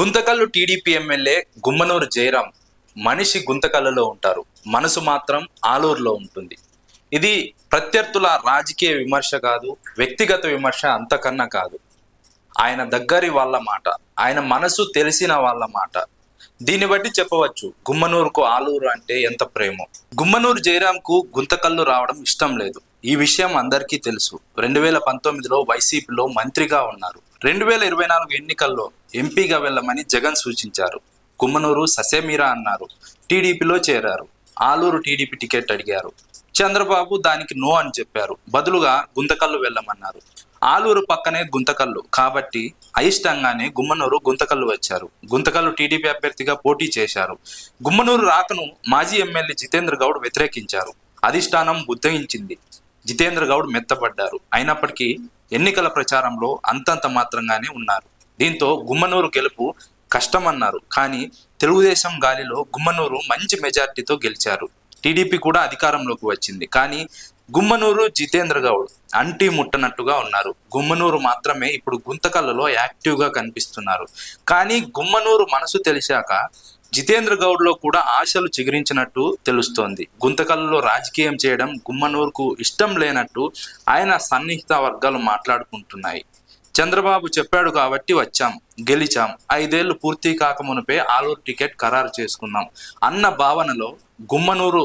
Guntakal TDP MLA Gummanur Jayaram మనిషి గుంతకల్లులో ఉంటారు. మనసు మాత్రం ఆలూరులో ఉంటుంది. ఇది ప్రత్యర్థుల రాజకీయ విమర్శ కాదు వ్యక్తిగత విమర్శ అంతకన్నా కాదు. ఆయన దగ్గరి వాళ్ళ మాట ఆయన మనసు తెలిసిన వాళ్ళ మాట. దీన్ని బట్టి చెప్పవచ్చు గుమ్మనూరుకు ఆలూరు అంటే ఎంత ప్రేమో. గుమ్మనూరు జయరాంకు గుంతకల్లు రావడం ఇష్టం లేదు. ఈ విషయం అందరికీ తెలుసు. రెండు వేల పంతొమ్మిదిలో వైసీపీలో మంత్రిగా ఉన్నారు. రెండు వేల ఇరవై నాలుగు ఎన్నికల్లో ఎంపీగా వెళ్ళమని జగన్ సూచించారు. గుమ్మనూరు ససేమీరా అన్నారు. టీడీపీలో చేరారు. ఆలూరు టీడీపీ టికెట్ అడిగారు. చంద్రబాబు దానికి నో అని చెప్పారు. బదులుగా గుంతకల్లు వెళ్ళమన్నారు. ఆలూరు పక్కనే గుంతకల్లు. కాబట్టి అయిష్టంగానే గుమ్మనూరు గుంతకల్లు వచ్చారు. గుంతకల్లు టీడీపీ అభ్యర్థిగా పోటీ చేశారు. గుమ్మనూరు రాకను మాజీ ఎమ్మెల్యే జితేంద్ర గౌడ్ వ్యతిరేకించారు. అధిష్టానం బుద్ధగించింది జితేంద్ర గౌడ్ మెత్తపడ్డారు. అయినప్పటికీ ఎన్నికల ప్రచారంలో అంతంత మాత్రంగానే ఉన్నారు. దీంతో గుమ్మనూరు గెలుపు కష్టమన్నారు. కానీ తెలుగుదేశం గాలిలో గుమ్మనూరు మంచి మెజార్టీతో గెలిచారు. టీడీపీ కూడా అధికారంలోకి వచ్చింది. కానీ గుమ్మనూరు జితేంద్ర గౌడ్ అంటీ ముట్టనట్టుగా ఉన్నారు. గుమ్మనూరు మాత్రమే ఇప్పుడు గుంతకల్లలో యాక్టివ్గా కనిపిస్తున్నారు. కానీ గుమ్మనూరు మనసు తెలిసాక జితేంద్ర గౌడ్లో కూడా ఆశలు చిగురించినట్టు తెలుస్తోంది. గుంతకల్లో రాజకీయం చేయడం గుమ్మనూరుకు ఇష్టం లేనట్టు ఆయన సన్నిహిత వర్గాలు మాట్లాడుకుంటున్నాయి. చంద్రబాబు చెప్పాడు కాబట్టి వచ్చాం గెలిచాం. ఐదేళ్ళు పూర్తి కాక మునిపే ఆలూరు టికెట్ ఖరారు చేసుకున్నాం అన్న భావనలో గుమ్మనూరు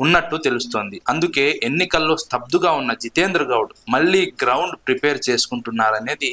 ఉన్నట్టు తెలుస్తోంది. అందుకే ఎన్నికల్లో స్తబ్దుగా ఉన్న జితేంద్ర గౌడ్ మళ్ళీ గ్రౌండ్ ప్రిపేర్ చేసుకుంటున్నారనేది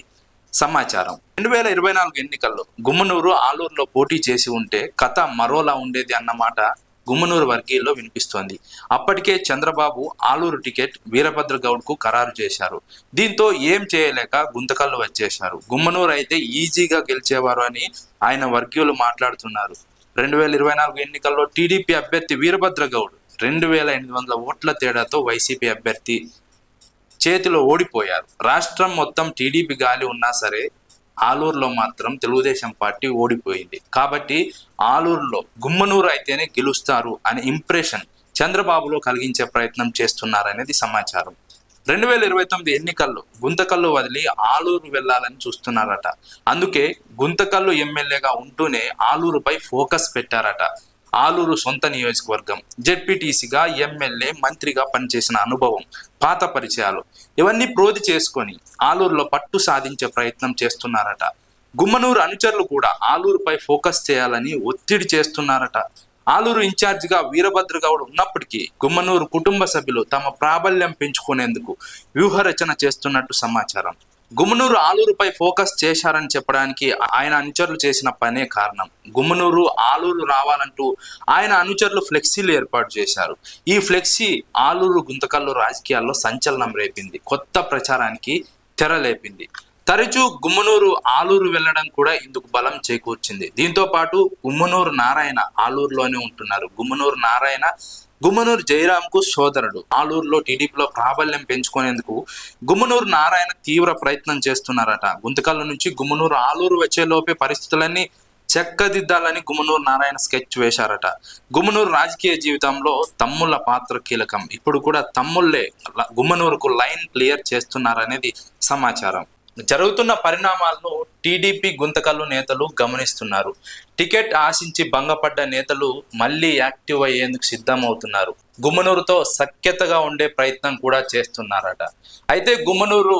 సమాచారం. రెండు వేల ఇరవై నాలుగు ఎన్నికల్లో గుమ్మనూరు ఆలూరులో పోటీ చేసి ఉంటే కథ మరోలా ఉండేది అన్నమాట గుమ్మనూరు వర్గీయుల్లో వినిపిస్తోంది. అప్పటికే చంద్రబాబు ఆలూరు టికెట్ వీరభద్ర గౌడ్కు ఖరారు చేశారు. దీంతో ఏం చేయలేక గుంతకల్లు వచ్చేశారు. గుమ్మనూరు అయితే ఈజీగా గెలిచేవారు అని ఆయన వర్గీయులు మాట్లాడుతున్నారు. రెండు వేల ఇరవై నాలుగు ఎన్నికల్లో టీడీపీ అభ్యర్థి వీరభద్ర గౌడ్ రెండు వేల ఎనిమిది వందల ఓట్ల తేడాతో వైసీపీ అభ్యర్థి చేతిలో ఓడిపోయారు. రాష్ట్రం మొత్తం టీడీపీ గాలి ఉన్నా సరే ఆలూరులో మాత్రం తెలుగుదేశం పార్టీ ఓడిపోయింది. కాబట్టి ఆలూరులో గుమ్మనూరు అయితేనే గెలుస్తారు అనే ఇంప్రెషన్ చంద్రబాబులో కలిగించే ప్రయత్నం చేస్తున్నారనేది సమాచారం. రెండు వేల ఇరవై తొమ్మిది ఎన్నికల్లో గుంతకల్లు వదిలి ఆలూరు వెళ్ళాలని చూస్తున్నారట. అందుకే గుంతకల్లు ఎమ్మెల్యేగా ఉంటూనే ఆలూరుపై ఫోకస్ పెట్టారట. ఆలూరు సొంత నియోజకవర్గం. జెడ్పీటీసీగా ఎమ్మెల్యే మంత్రిగా పనిచేసిన అనుభవం పాత పరిచయాలు. ఇవన్నీ ప్రోది చేసుకొని ఆలూరులో పట్టు సాధించే ప్రయత్నం చేస్తున్నారట. గుమ్మనూరు అనుచరులు కూడా ఆలూరుపై ఫోకస్ చేయాలని ఒత్తిడి చేస్తున్నారట. ఆలూరు ఇన్ఛార్జిగా వీరభద్రగౌడ్ ఉన్నప్పటికీ గుమ్మనూరు కుటుంబ సభ్యులు తమ ప్రాబల్యం పెంచుకునేందుకు వ్యూహరచన చేస్తున్నట్టు సమాచారం. గుమ్మనూరు ఆలూరుపై ఫోకస్ చేశారని చెప్పడానికి ఆయన అనుచరులు చేసిన పనే కారణం. గుమ్మనూరు ఆలూరు రావాలంటూ ఆయన అనుచరులు ఫ్లెక్సీలు ఏర్పాటు చేశారు. ఈ ఫ్లెక్సీ ఆలూరు గుంతకల్లు రాజకీయాల్లో సంచలనం రేపింది. కొత్త ప్రచారానికి తెరలేపింది. తరచూ గుమ్మనూరు ఆలూరు వెళ్ళడం కూడా ఇందుకు బలం చేకూర్చింది. దీంతో పాటు గుమ్మనూరు నారాయణ ఆలూరులోనే ఉంటున్నారు. గుమ్మనూరు నారాయణ గుమ్మనూరు జయరాంకు సోదరుడు. ఆలూరులో టీడీపీలో ప్రాబల్యం పెంచుకునేందుకు గుమ్మనూరు నారాయణ తీవ్ర ప్రయత్నం చేస్తున్నారట. గుంతకల్లు నుంచి గుమ్మనూరు ఆలూరు వచ్చేలోపే పరిస్థితులన్నీ చెక్కదిద్దాలని గుమ్మనూరు నారాయణ స్కెచ్ వేశారట. గుమ్మనూరు రాజకీయ జీవితంలో తమ్ముళ్ళ పాత్ర కీలకం. ఇప్పుడు కూడా తమ్ముళ్ళే గుమ్మనూరుకు లైన్ క్లియర్ చేస్తున్నారనేది సమాచారం. జరుగుతున్న పరిణామాలను టీడీపీ గుంతకల్లు నేతలు గమనిస్తున్నారు. టికెట్ ఆశించి భంగపడ్డ నేతలు మళ్ళీ యాక్టివ్ అయ్యేందుకు సిద్ధమవుతున్నారు. గుమ్మనూరుతో సఖ్యతగా ఉండే ప్రయత్నం కూడా చేస్తున్నారట. అయితే గుమ్మనూరు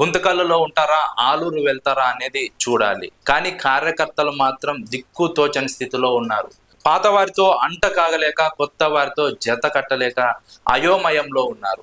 గుంతకల్లులో ఉంటారా ఆలూరు వెళ్తారా అనేది చూడాలి. కానీ కార్యకర్తలు మాత్రం దిక్కు తోచని స్థితిలో ఉన్నారు. పాత వారితో అంట కాగలేక కొత్త వారితో జత కట్టలేక అయోమయంలో ఉన్నారు.